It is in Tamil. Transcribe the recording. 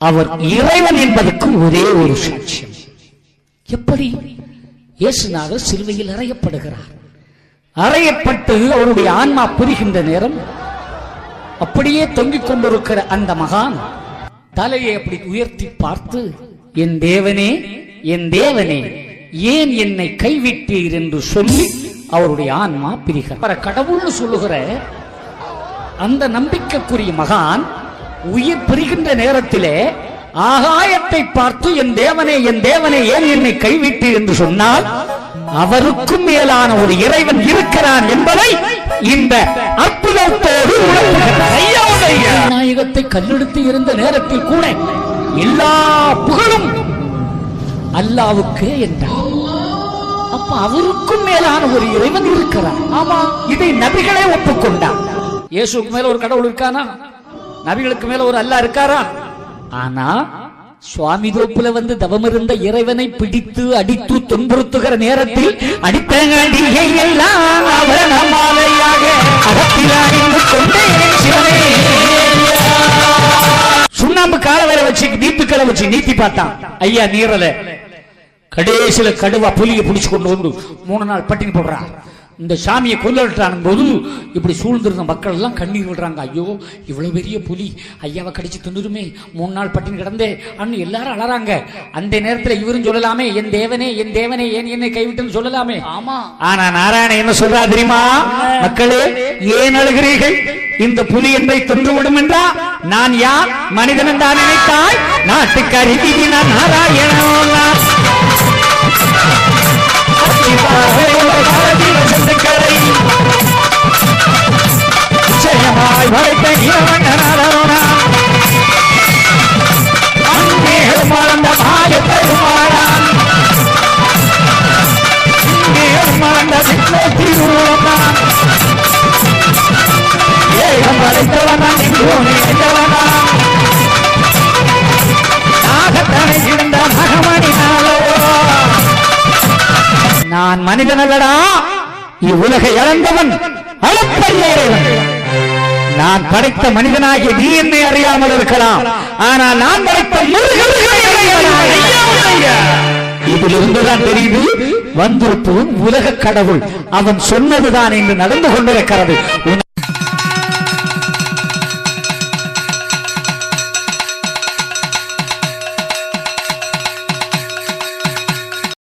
அவர் இறைவன் என்பதற்கு ஒரே ஒரு சாட்சியம். எப்படி? இயேசுநாதர் சிலுவையில் அறையப்படுகிறார். அறையப்பட்டு அவருடைய ஆன்மா புரிகின்ற நேரம் அப்படியே தொங்கிக் கொண்டிருக்கிற அந்த மகான் தலையை அப்படி உயர்த்தி பார்த்து என் தேவனே என் தேவனே ஏன் என்னை கைவிட்டீர் என்று சொல்லி அவருடைய ஆன்மா பிரிகிறார். கடவுள்னு சொல்லுகிற அந்த நம்பிக்கைக்குரிய மகான் உயிர் பிரிகின்ற நேரத்திலே ஆகாயத்தை பார்த்து என் தேவனே என் தேவனே ஏன் என்னை கைவிட்டு என்று சொன்னால் அவருக்கும் மேலான ஒரு இறைவன் இருக்கிறான் என்பதை இந்த அற்புதத்தோடு உணர்த்துகிறார். நாயகத்தை கல்லெடுத்து இருந்த நேரத்தில் கூட எல்லா புகழும் அல்லாவுக்கே என்றார். அப்ப அவருக்கும் மேலான ஒரு இறைவன் இருக்கிறார் ஆமா இதை நபிகளே ஒப்புக்கொண்டார். இயேசுக்கு மேல ஒரு கடவுள் இருக்கானா? நபிகளுக்கு மேல ஒரு அல்லாஹ் இருக்காரா? ஆனா சுவாமி தோப்புல வந்து தவம் இருந்த இறைவனை பிடித்து அடித்து துன்புறுத்துகிற நேரத்தில் அடித்தங்காண்டிகை சுண்ணாம்பு கால வேற வச்சு நீத்துக்களை வச்சு நீத்தி பார்த்தான். ஐயா நீரல. கடைசியில கடுவா புலியை பிடிச்சு கொண்டு வந்து மூணு நாள் பட்டினி போடுறான். இந்த சாமியை கொல்லட்டான போது இப்படி சூழ்ந்திருந்த மக்கள் எல்லாம் கண்ணீர் விடுறாங்க. ஐயோ இவ்வளவு பெரிய புலி. ஐயாவை கடிச்சு தின்னுருமே மூணு நாள் பட்டினி கிடந்தே. அண்ணு எல்லாரும் அலறாங்க. அந்த நேரத்துல இவரும் சொல்லலாமே. என் தேவனே என் தேவனே ஏன் என்னை கைவிட்டுன்னு சொல்லலாமே? ஆமா. ஆனா நாராயணன் என்ன சொல்றா தெரியுமா? மக்களே ஏன் அழுகிறீர்கள்? இந்த புலி என்னை தொன்றுவிடும் என்றா? நான் யார்? மனிதன் என்றா நினைத்தாய் நாட்டுக்காரி நான் நாராயணன். நான். நிச்சயமாய் அங்கேயும் மறந்த மாய பெருமாளான். இங்கேயும் மறந்த விஷ்ணு திருவுருவனான். ஏகம் நாகத்தனை இருந்த நான் மனிதன் அல்லடா இவ்வுலகை இழந்தவன் அளப்பரிய இறைவன் நான் படைத்த மனிதனாகிய நீ என்னை அறியாமல் இருக்கலாம். ஆனால் நான் படைத்த மிருகங்களை இருந்துதான் இதிலிருந்துதான் தெரியுது வந்திருப்பவன் உலக கடவுள். அவன் சொன்னதுதான் என்று நடந்து கொண்டிருக்கிறது.